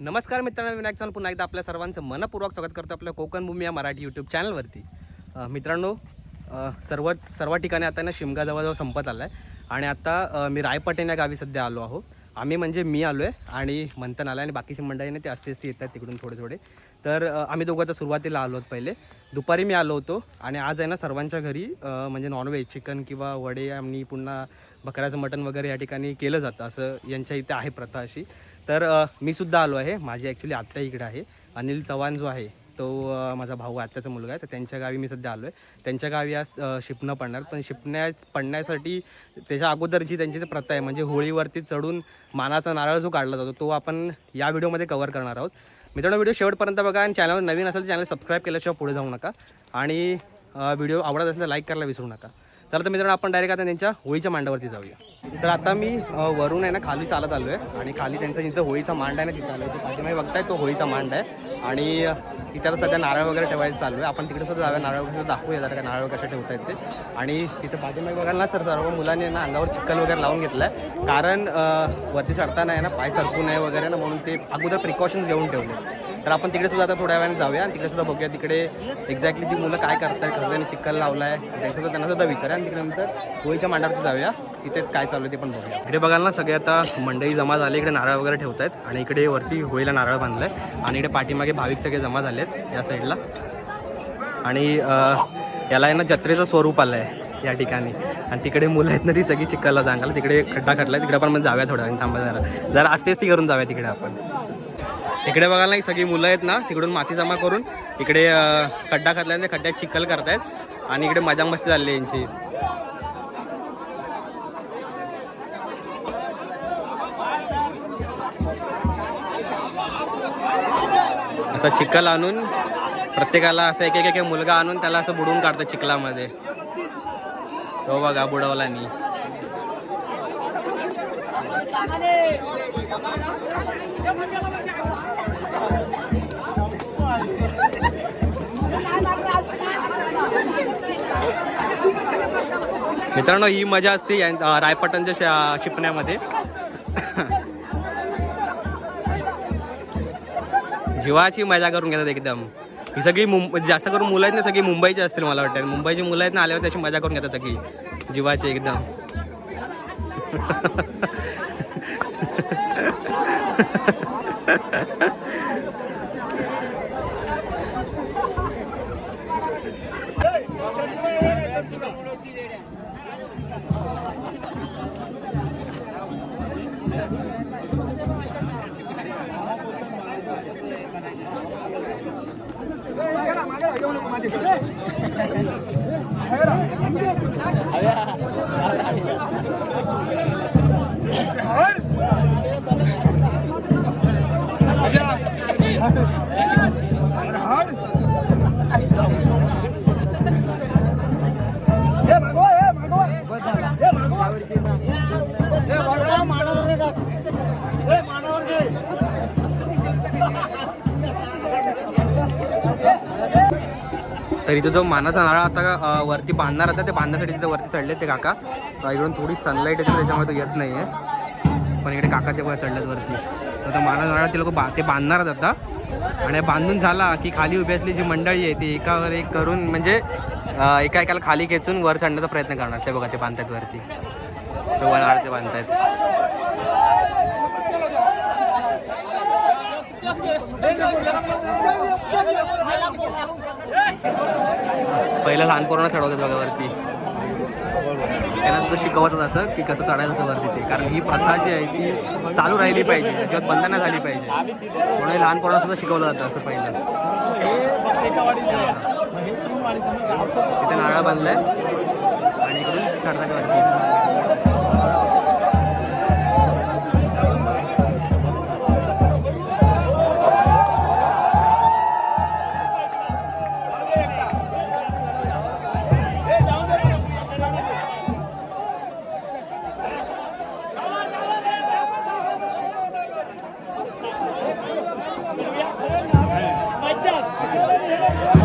नमस्कार मित्रांनो विनायक चव्हाण पुन्हा एकदा आपल्या सर्वांचं मनपूर्वक स्वागत करतो आपल्या कोकण भूमी या मराठी यूट्यूब चॅनलवरती मित्रांनो सर्व सर्व ठिकाणी आता ना शिमगा जवळजवळ संपत आला आहे आणि आता मी रायपटेन या गावी सध्या आलो आहो. आम्ही म्हणजे मी आलो आहे आणि मंथन आलं आणि बाकीची मंडळीने ते असते असते येतात तिकडून थोडे थोडे. तर आम्ही दोघं आता सुरुवातीला आलो पहिले. दुपारी मी आलो होतो आणि आज आहे ना सर्वांच्या घरी म्हणजे नॉनव्हेज चिकन किंवा वडे आणि पुन्हा बकऱ्याचं मटण वगैरे या ठिकाणी केलं जातं. असं यांच्या इथे आहे प्रथा अशी. तर मी सुद्धा आलो आहे. माझी ॲक्च्युली आत्ता इकडे आहे. अनिल चव्हाण जो आहे तो माझा भाऊ आत्याचा मुलगा आहे. तर त्यांच्या गावी मी सध्या आलो आहे त्यांच्या गावी आज शिपणं पडणार. पण शिपण्या पडण्यासाठी त्याच्या अगोदरची त्यांची जी प्रथा आहे म्हणजे होळीवरती चढून मानाचा नारळ जो काढला जातो तो आपण या व्हिडिओमध्ये कवर करणार आहोत. मित्रांनो व्हिडिओ शेवटपर्यंत बघा आणि चॅनलवर नवीन असेल तर चॅनल सबस्क्राईब केल्याशिवाय पुढे जाऊ नका. आणि व्हिडिओ आवडत असेल तर लाईक करायला विसरू नका. चला तर मित्रांनो आपण डायरेक्ट आता त्यांच्या होळीच्या मांडावरती जाऊया. तर आता मी वरून आहे ना खाली चालत आलो आहे आणि खाली त्यांचा जिंचा होळीचा मांड आहे ना तिथं आलो आहे पाठीमागे बघताय तो होळीचा मांड आहे. आणि तिथे आता सध्या नारळ वगैरे ठेवायचं चालू आहे. आपण तिकडे सुद्धा जाऊया. नारळ वगैरे दाखवूया जरा का नारळ कशा ठेवता येते आणि तिथे पाठीमागे बघायला ना सर सर्व मुलांनी ना अंगावर चिक्कल वगैरे लावून घेतलं आहे कारण वरती चढताना आहे ना पाय सरकू नये वगैरे ना म्हणून ते अगोदर प्रिकॉशन्स घेऊन ठेवले. तर आपण तिकडे सुद्धा आता थोड्या वेळाने जाऊया. आणि तिकडे सुद्धा बघूया तिकडे एक्झॅक्टली जी मुलं काय करतात कसं त्यांनी चिक्कल लावलाय. आहे सुद्धा त्यांना सुद्धा विचारूया आणि तिकडे नंतर होळीच्या मांडावरती जाऊया. तिथेच काय चालू आहे ते पण बघूया. इकडे बघाल ना सगळे आता मंडई जमा झाले इकडे नारळ वगैरे ठेवतायत. आणि इकडे वरती होळीला नारळ बांधलाय. आणि इकडे पाठीमागे भाविक सगळे जमा झाले आहेत या साईडला आणि याला आहे ना जत्रेचं स्वरूप आलं आहे या ठिकाणी. आणि तिकडे मुलं आहेत ना ती सगळी चिखलला सांगाल तिकडे खड्डा खटला तिकडे पण मग जाऊया थोड्या वेळाने थांबा जरा जरा असतेच ती करून जाऊया तिकडे आपण. इकडे बघायला नाही सगळी मुलं आहेत ना तिकडून माती जमा करून इकडे खड्डा खतलाय ते खड्ड्यात चिखल करतायत आणि इकडे मजा मस्ती चालली यांची. असा चिखल आणून प्रत्येकाला असं एक एक एक मुलगा आणून त्याला असं बुडवून काढतं चिखलामध्ये. तो बघा बुडवला नी मित्रांनो ही मजा असते या- अं, रायपटनच्या शा- शिपण्यामध्ये. जीवाची मजा करून घेतात एकदम. ही सगळी मुंब जास्त करून मुलं आहेत ना सगळी मुंबईची असतील मला वाटतं. मुंबईची मुलं आहेत ना आल्यावर त्याची मजा करून घेतात सगळी. जीवाची एकदम. 아야 तर इथं जो मानाचा नारळ आता वरती बांधणार होता ते बांधण्यासाठी तिथे वरती चढले ते काका. इकडून थोडी सनलाईट येते त्याच्यामुळे तो येत नाही आहे पण इकडे काका ते चढलेत वरती. तर मानाचा नारळ ते लोक बा ते बांधणारच आता. आणि बांधून झाला की खाली उभी असली जी मंडळी आहे ती एकावर एक करून म्हणजे एका एकाला खाली खेचून वर चढण्याचा प्रयत्न करणार. ते बघा ते बांधतायत वरती. तो नारळ ते बांधतायत. पहिलं लहान पोरांना चढवतात बघा वरती. त्यांना शिकवतात असं की कसं चढायचं असं वरती ते. कारण ही प्रथा जी आहे ती चालू राहिली पाहिजे. किंवा बंद नाही झाली पाहिजे. म्हणून लहान पोरांना सुद्धा शिकवलं जातं असं पहिलं. तिथे नारळ बांधलाय. आणि इकडून चढण्याच्या वरती. Yeah.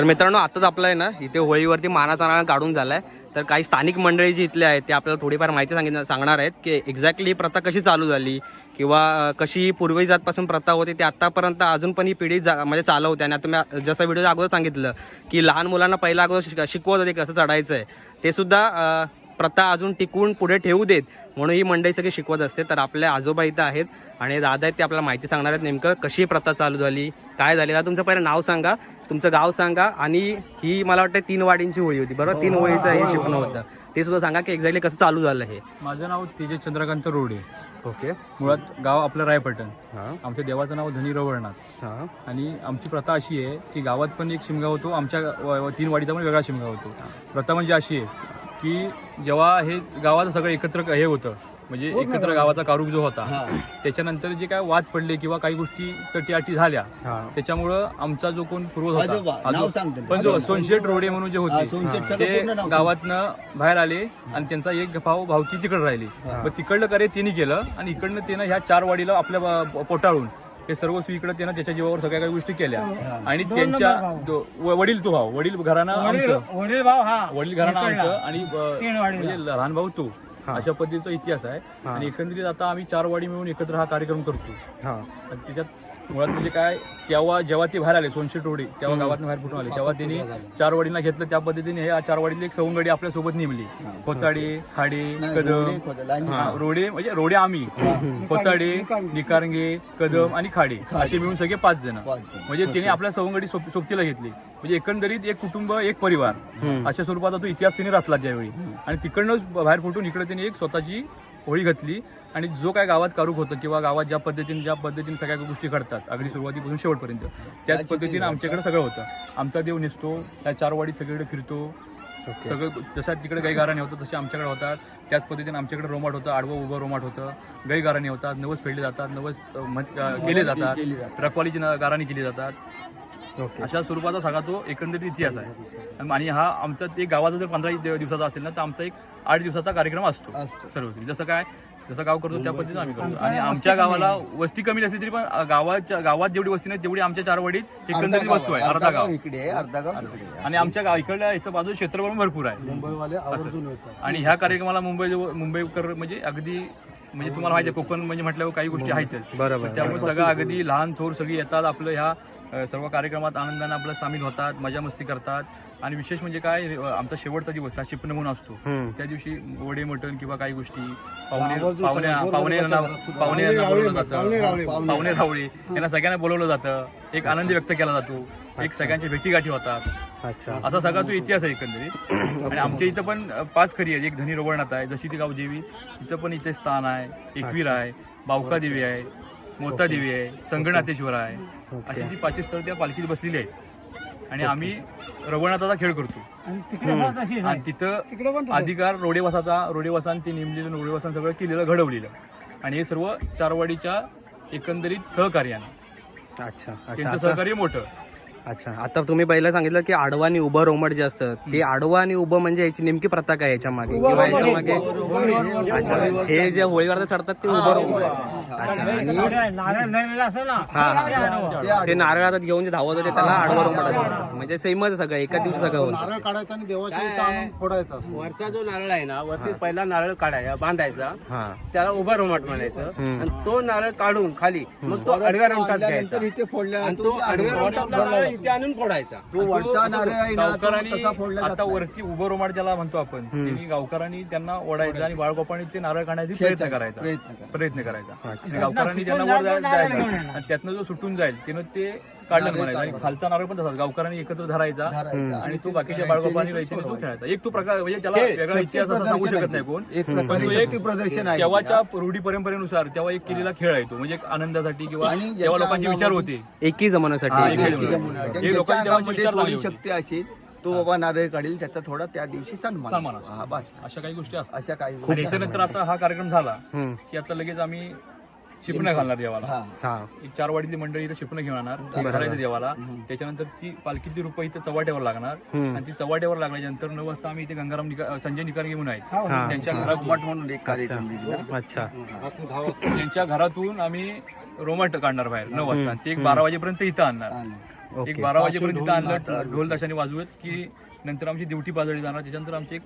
तर मित्रांनो आताच आपलं आहे ना इथे होळीवरती मानाचा नारळ काढून झालाय. तर काही स्थानिक मंडळी जी इथले आहेत ते आपल्याला थोडीफार माहिती सांगितलं सांगणार आहेत की एक्झॅक्टली ही प्रथा कशी चालू झाली किंवा कशी पूर्वी जातपासून प्रथा होती ते आत्तापर्यंत अजून पण ही पिढी जा म्हणजे चालवते. आणि आता मी जसं व्हिडिओ अगोदर सांगितलं की लहान मुलांना पहिला अगोदर शिक- शिकवत होते कसं चढायचं आहे ते सुद्धा प्रथा अजून टिकून पुढे ठेवू देत म्हणून ही मंडळी सगळी शिकवत असते. तर आपल्या आजोबा इथं आहेत आणि दादा आहेत ते आपल्याला माहिती सांगणार आहेत नेमकं कशी ही प्रथा चालू झाली काय झाली. दादा तुमचं पहिलं नाव सांगा. तुमचं गाव सांगा आणि ही मला वाटतं तीन वाडींची होळी होती बरोबर? तीन होळीचं हे शिकणं होतं. ते सुद्धा सांगा की एक्झॅक्टली कसं चालू झालं हे. माझं नाव तेजस चंद्रकांत रोडे. ओके. मुळात गाव आपलं रायपटण. हां. आमच्या देवाचं नाव धनी रवळनाथ. हां. आणि आमची प्रथा अशी आहे की गावात पण एक शिमगा होतो आमच्या व- तीन वाडीचा पण वेगळा शिमगा होतो. प्रथा म्हणजे अशी आहे की जेव्हा हे गावाचं सगळं एकत्र हे होतं म्हणजे एकत्र गावाचा कारूक जो होता त्याच्यानंतर जे काय वाद पडले किंवा काही गोष्टी तटीआटी झाल्या हां. त्याच्यामुळं आमचा जो कोण पूर्वज होता त्यांचं. पण जो सोनशेट रोडे म्हणून जे हा, होते ते. गावातनं बाहेर आले आणि त्यांचा एक भाव भावकी तिकडे राहिली. मग तिकडलं कार्य त्यांनी केलं आणि इकडनं त्यानं ह्या चार वाडीला आपल्या पोटाळून हे सर्व इकडे त्यानं त्याच्या जीवावर सगळ्या काही गोष्टी केल्या. आणि त्यांच्या वडील तो भाव वडील घराणं आमचं. वडील भाव हा. वडील घराणं आमचं आणि. म्हणजे लहान भाऊ तो. अशा पद्धतीचा इतिहास आहे. आणि एकंदरीत आता आम्ही चार वाडी मिळून एकत्र हा कार्यक्रम करतो. हां. आणि त्याच्यात मुळात म्हणजे काय तेव्हा जेव्हा ते बाहेर आले सोनशेट रोडे तेव्हा गावात बाहेर कुठून आले तेव्हा त्यांनी चार वाडीला घेतलं त्या पद्धतीने हे चार वाडीतली एक सवंगडी आपल्यासोबत नेमली. खोचाडे खाडे कदम. रोडे म्हणजे रोडे आम्ही. खोचाडे निकारंगे कदम आणि खाडे असे मिळून सगळे पाच जण. म्हणजे त्याने आपल्या सवंगडी सोब- सोबतीला घेतली. म्हणजे एकंदरीत एक कुटुंब एक परिवार. अशा स्वरूपाचा तो इतिहास त्यांनी रचला त्यावेळी. आणि तिकडनंच बाहेर फुटून इकडे त्यांनी एक स्वतःची होळी घातली आणि जो काय गावात कारूक होतं किंवा गावात ज्या पद्धतीने ज्या पद्धतीने सगळ्या गोष्टी घडतात अगदी सुरुवातीपासून शेवटपर्यंत त्याच पद्धतीने आमच्याकडे सगळं होतं. आमचा देव निसतो त्या चार वाडी सगळीकडे फिरतो. सगळं जशा तिकडे गाई गाराणे होतं तसे आमच्याकडे होतात. त्याच पद्धतीने आमच्याकडे रोमाट होतं आडवं उभं रोमाट होतं. गाई गाराणे होतात नवस फेडले जातात नवस केले जातात. रखवालीची न- गाराणी केली जातात. अशा स्वरूपाचा सगळा तो एकंदरीत इतिहास आहे. आणि हा आमचा ते गावाचा जर पंधरा दिव- दिवसाचा असेल ना तर आमचा एक आठ दिवसाचा कार्यक्रम असतो. असतो. सर्व जसं काय जसं गाव करतो त्या पद्धतीने आम्ही करतो. आणि आमच्या गावाला वस्ती कमी असली तरी पण गावाच्या गावात जेवढी वस्ती नाही तेवढी आमच्या चार वडीत एकंदरीत वस्तू आहे. अर्धा गाव. इकडे आहे, अर्धा गाव. आणि आमच्या गाव इकडल्या याचं बाजू क्षेत्रफळ पण भरपूर आहे. असं. आणि ह्या कार्यक्रमाला मुंबई मुंबईकर म्हणजे अगदी म्हणजे तुम्हाला माहिती आहे कोकण म्हणजे म्हटल्यावर काही गोष्टी आहेतच बरोबर. त्यामुळे सगळं अगदी लहान थोर सगळी येतात आपलं ह्या सर्व कार्यक्रमात आनंदाने आपलं सामील होतात मजा मस्ती करतात. आणि विशेष म्हणजे काय आमचा शेवटचा दिवस हा शिपण म्हणून असतो. त्या दिवशी वडे मटण किंवा काही गोष्टी पाहुणे पाहुणे पाहुण्यांना पाहुण्यांना बोलवलं जातं. पाहुणे रावळे. यांना सगळ्यांना बोलवलं जातं. एक आनंद व्यक्त केला जातो. एक सगळ्यांच्या भेटीगाठी होतात. अच्छा. असा सगळा तो इतिहास आहे एकंदरीत. आणि आमच्या इथं पण पाच खरी आहेत. एक धनी रोवणात आहे जशी ती गाव देवी तिचं पण इथे स्थान आहे. एकवीर आहे. बावका देवी आहे. मोता देवी आहे संगनाथेश्वर आहे अशी ती पाचही स्थळ त्या पालखीत बसलेली आहेत. आणि आम्ही रवणाचा खेळ करतो. आणि तिथं अधिकार रोडेवासाचा रोडेवासान ते नेमलेलं रोडेवासान सगळं केलेलं घडवलेलं. आणि हे सर्व चारवाडीच्या एकंदरीत सहकार्यानं. अच्छा अच्छा. त्यांचं सहकार्य मोठं. अच्छा. आता तुम्ही पहिलं सांगितलं की आडवा आणि उभं रोमट जे असतं ते आडवा आणि उभं म्हणजे याची नेमकी प्रथा काय याच्या मागे? किंवा याच्या मागे अच्छा. हे जे होळीवर चढतात ते उभं रोमट. अच्छा. आणि ते नारळ आता घेऊन जे धावत होते त्याला आडवा रोमट असतं म्हणजे सेमच सगळं एका दिवशी सगळं होतं. नारळ काढायचा आणि देवाच्या फोडायचा. वरचा जो नारळ आहे ना वरती पहिला नारळ काढायचा बांधायचा. हा. त्याला उभा रोमाट म्हणायचं. आणि तो नारळ काढून खाली मग तो आडव्या रोमटात घ्यायचा. तो आडव्या इथे आणून फोडायचा. तो वरचा नारळ आहे ना तो गावकऱ्यांनी तसा फोडला जात आता नाही. वरती उभं रोमाट ज्याला म्हणतो आपण त्यांनी गावकऱ्यांनी त्यांना ओढायचं आणि बाळगोपाने ते नारळ काढण्याचा प्रयत्न करायचा. प्रयत्न करा. प्रयत्न करायचा. आणि गावकऱ्यांनी त्यांना वर जायला जायचं आणि त्यातनं जो सुटून जाईल त्यानं ते काढलं म्हणायचं. आणि खालचा नारळ पण तसाच गावकऱ्यांनी एकत्र धरायचा धरायचा. आणि तो बाकीच्या बाळगोपाने राहायचे तो खेळायचा. एक तो प्रकार म्हणजे त्याला वेगळा इतिहास असा सांगू शकत नाही कोण. एक पण प्रकारे तो एक शक्ती प्रदर्शन आहे. तेव्हाच्या रूढी परंपरेनुसार तेव्हा एक केलेला खेळ आहे तो म्हणजे एक आनंदासाठी किंवा आणि तेव्हा लोकांचे विचार होते. एकी जमान्यासाठी. हा, एकी एकी ज्याच्या अंगामध्ये विचार थोडी होते. शक्ती असेल तो बाबा नारळ काढील त्याचा थोडा त्या दिवशी सन्मान सन्मान असतो. हा बस. अशा काही गोष्टी असतात. अशा काही आणि त्याच्यानंतर आता हा कार्यक्रम झाला हम्म. की आता लगेच आम्ही शिपणं घालणार देवाला. हा. हा. एक चार वाडीतली मंडळी इथं शिपणं घेऊन येणार ते घालायचं देवाला. त्याच्यानंतर ती पालखीतली रुपये इथं चव्हाट्यावर लागणार. हम्म. आणि ती चव्हाट्यावर लागल्याच्या नंतर नऊ वाजता आम्ही इथे गंगाराम निका- संजय निकारगे म्हणून आहेत. त्यांच्या घरातून. मठ म्हणून एक कार्यक्रम. अच्छा. त्यांच्या घरातून आम्ही रोमट काढणार बाहेर नऊ वाजता. ते एक बारा वाजेपर्यंत इथं आणणार. आणि. एक बारा वाजेपर्यंत तिथं आणलं ढोल ताशाने वाजवत की नंतर आमची ड्युटी पाजळली जाणार त्याच्यानंतर आमची एक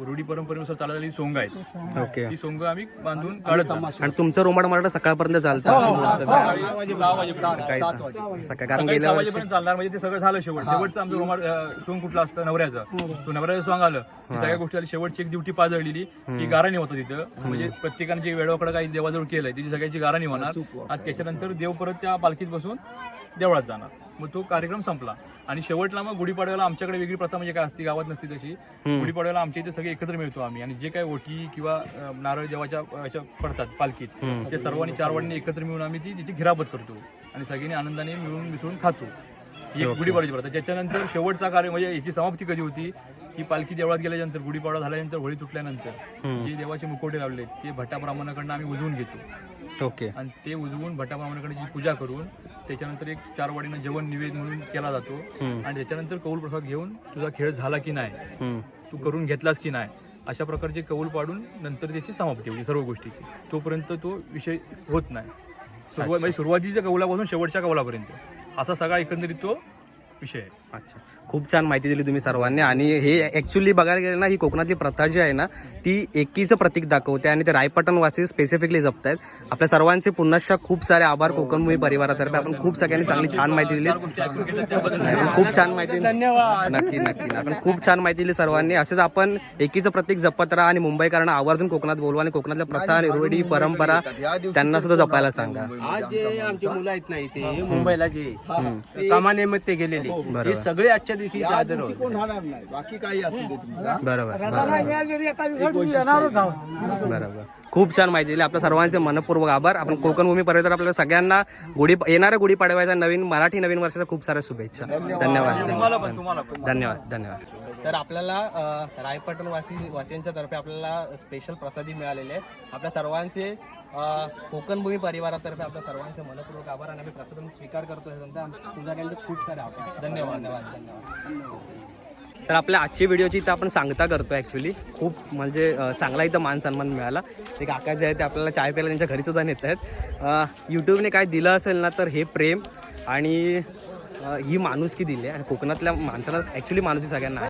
रूढी परंपरेनुसार चालत आलेली सोंग आहेत ओके ती सोंग आम्ही बांधून काढत. आणि तुमचं रोमाड मराठा सकाळपर्यंत चालतं सकाळी सहा वाजेपर्यंत सकाळी सकाळी कारण सकाळी गेल्या सहा वर्षी वाजेपर्यंत चालणार म्हणजे ते सगळं झालं शेवट शेवटचं आमचं रोमाड सॉंग कुठलं असतं नवऱ्याचं तो नवऱ्याचं सॉंग आलं की सगळ्या गोष्टी आली शेवटची एक ड्युटी पाजळलेली की गाराणी होतं तिथं म्हणजे प्रत्येकाने जे वेळाकडे काही देवाजवळ केलंय त्याची सगळ्याची गाराणी होणार आणि त्याच्यानंतर देव परत त्या पालखीत बसून देवळात जाणार मग तो कार्यक्रम संपला आणि शेवटला मग गुढीपाडव्याला आमच्याकडे वेगळी प्रथा म्हणजे काय असते गावात नसते तशी. गुढीपाडव्याला आमच्या इथे सगळे एकत्र मिळतो आम्ही. आणि जे काही ओटी किंवा अं, नारळ देवाच्या पडतात पालखीत ते सर्वांनी चार वाडीने एकत्र मिळून आम्ही ती तिची घिरापत करतो. आणि सगळ्यांनी आनंदाने मिळून मिसळून खातो. ही एक गुढीपाडव्याची प्रथा. त्याच्यानंतर शेवटचा कार्य म्हणजे याची समाप्ती कधी होती? की पालखी देवळात गेल्यानंतर गुढीपाडवा झाल्यानंतर होळी तुटल्यानंतर जे देवाचे मुकोटे लावले ते भट्टाब्राह्मणाकडनं आम्ही उजवून घेतो. ओके. आणि ते उजवून भट्टाब्राह्मणाकडे जी पूजा करून त्याच्यानंतर एक चार वाडीनं जेवण निवेद म्हणून केला जातो. आणि त्याच्यानंतर कौल प्रसाद घेऊन तुझा खेळ झाला की नाही. तू करून घेतलास की नाही अशा प्रकारचे कौल पाडून नंतर त्याची समाप्ती होती सर्व गोष्टीची. तोपर्यंत तो विषय होत नाही. सुरुवात म्हणजे सुरुवातीच्या कौलापासून शेवटच्या कौलापर्यंत. असा सगळा एकंदरीत तो विषय आहे. अच्छा. खूप छान माहिती दिली तुम्ही सर्वांनी. आणि हे ॲक्च्युली बघायला गेलं ना ही कोकणातली प्रथा जी आहे ना ती एकीचं प्रतीक दाखवते आणि ते रायपटण वासी स्पेसिफिकली जपत आहेत आपल्या सर्वांचे पुन्हा खूप सारे आभार कोकणभूमी परिवारातर्फे. आपण खूप सगळ्यांनी चांगली छान माहिती दिली. खूप छान माहिती धन्यवाद. नक्की नक्की. आपण खूप छान माहिती दिली सर्वांनी. असेच आपण एकीचं प्रतीक जपत राहा आणि मुंबईकरांना आवर्जून कोकणात बोलवा आणि कोकणातल्या प्रथा आणि रूढी परंपरा त्यांना सुद्धा जपायला सांगा. आज जे आमची मुलं आहेत ना इथे मुंबईला जे कामानिमित्त गेलेले सगळे आजच्या दिवशी इथे या हजर दिवशी होते. कोण राहणार नाही? बाकी काही असू दे तुमचा. बरोबर बरोबर. खूप छान माहिती दिली. आपल्या सर्वांचे मनपूर्वक आभार. आपण कोकण भूमी पर्यटन आपल्याला सगळ्यांना गुढी येणाऱ्या गुढी पाडव्याच्या नवीन मराठी नवीन वर्षाच्या खूप साऱ्या शुभेच्छा. धन्यवाद. धन्यवाद. धन्यवाद. तर आपल्याला अ, रायपटण वासी वासियांच्या तर्फे आपल्याला स्पेशल प्रसादी मिळालेले आहे आपल्या सर्वांचे अ, कोकण भूमी परिवारातर्फे आपल्या सर्वांचे मनपूर्वक आभार आणि आम्ही प्रसाद स्वीकार करतो तुझ्याकडे खूप सारे आभार धन्यवाद. धन्यवाद. धन्यवाद. तर आपल्या आजची व्हिडिओची इथं आपण सांगता करतो ॲक्च्युली खूप म्हणजे चांगला इथं मान सन्मान मिळाला. ते काका जे आहे ते आपल्याला चाय प्यायला त्यांच्या घरी सुद्धा नेत आहेत. यूट्यूबने काय दिलं असेल ना तर हे प्रेम आणि ही माणुसकी दिली आहे. आणि कोकणातल्या माणसाला ॲक्च्युली माणुसकी सगळ्यांना